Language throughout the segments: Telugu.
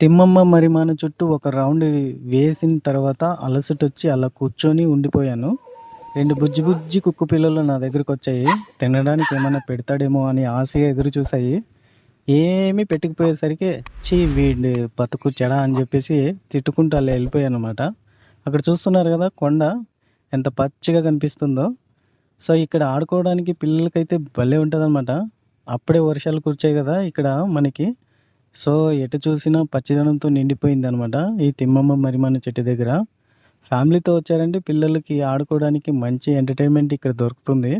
తిమ్మమ్మ మరిమాను చుట్టూ ఒక రౌండ్ వేసిన తర్వాత అలసటొచ్చి అలా కూర్చొని ఉండిపోయాను. రెండు బుజ్జి బుజ్జి కుక్కు పిల్లలు నా దగ్గరకొచ్చాయి. తినడానికి ఏమైనా పెడతాడేమో అని ఆశగా ఎదురు చూసాయి. ఏమీ పెట్టుకుపోయేసరికి చీ వీడి బతుకు చెడ అని చెప్పేసి తిట్టుకుంటూ అలా వెళ్ళిపోయాను అనమాట అక్కడ చూస్తున్నారు కదా కొండ ఎంత పచ్చిగా కనిపిస్తుందో. సో, ఇక్కడ ఆడుకోవడానికి పిల్లలకైతే భలే ఉంటదనమాట. అప్పుడే వర్షాలు కురిచాయి కదా! ఇక్కడ మనకి. సో, ఎటు చూసినా పచ్చదనంతో నిండిపోయిందనమాట. ఈ తిమ్మమ్మ మరిమన్న చెట్టు దగ్గర. ఫ్యామిలీతో వచ్చారంటే పిల్లలకి ఆడుకోవడానికి మంచి ఎంటర్‌టైన్‌మెంట్ ఇక్కడ దొరుకుతుంది.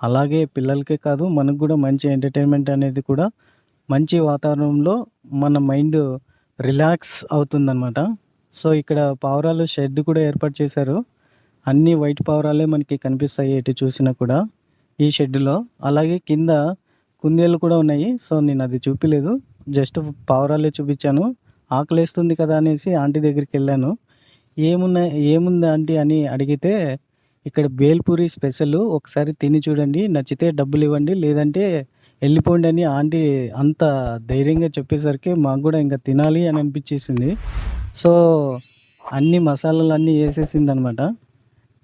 అలాగే పిల్లలకే కాదు మనకు కూడా మంచి ఎంటర్‌టైన్‌మెంట్ అనేది కూడా మంచి వాతావరణంలో మన మైండ్ రిలాక్స్ అవుతుందనమాట. సో, ఇక్కడ పావురాలు షెడ్ కూడా ఏర్పాటు చేశారు. అన్ని వైట్ పావురాలే మనకి కనిపిస్తాయి ఎటు చూసినా కూడా ఈ షెడ్‌లో. అలాగే కింద కుందేలు కూడా ఉన్నాయి. సో, నేను అది చూపిలేదు జస్ట్ పావురాలే చూపించాను. ఆకలేస్తుంది కదా అనేసి ఆంటీ దగ్గరికి వెళ్ళాను ఏమున్నా ఏముంది ఆంటీ అని అడిగితే ఇక్కడ బేల్‌పూరి స్పెషల్ ఒకసారి తిని చూడండి. నచ్చితే డబ్బులివ్వండి. లేదంటే వెళ్ళిపోండి అని ఆంటీ అంత ధైర్యంగా చెప్పేసరికి మాకు కూడా ఇంకా తినాలి అని అనిపించేసింది. సో, అన్ని మసాలాలు అన్నీ వేసేసింది అనమాట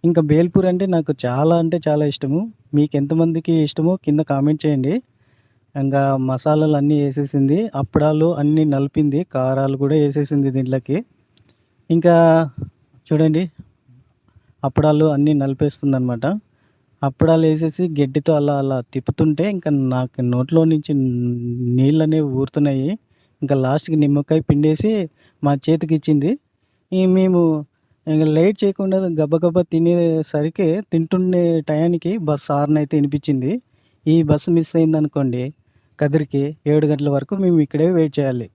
ఇంకా బేల్‌పూరి అంటే నాకు చాలా అంటే చాలా ఇష్టము. మీకు ఎంతమందికి ఇష్టమో కింద కామెంట్ చేయండి. ఇంకా మసాలాలు అన్నీ వేసేసింది అప్పడాలు అన్నీ నలిపింది. కారాలు కూడా వేసేసింది దీంట్లోకి. ఇంకా చూడండి అప్పడాలు అన్నీ నలిపేస్తుందనమాట. అప్పడాలు వేసేసి గడ్డితో అలా అలా తిప్పుతుంటే ఇంకా నాకు నోట్లో నుంచి నీళ్ళు అనేవి ఊరుతున్నాయి. ఇంకా లాస్ట్‌కి నిమ్మకాయ పిండేసి మా చేతికి ఇచ్చింది మేము ఇంకా లేట్ చేయకుండా గబగబా తినేసరికి తింటుండే టయానికి బస్ ఆరునైతే వినిపించింది. ఈ బస్సు మిస్ అయిందనుకోండి కదిరికి ఏడు గంటల వరకు మేము ఇక్కడే వెయిట్ చేయాలి.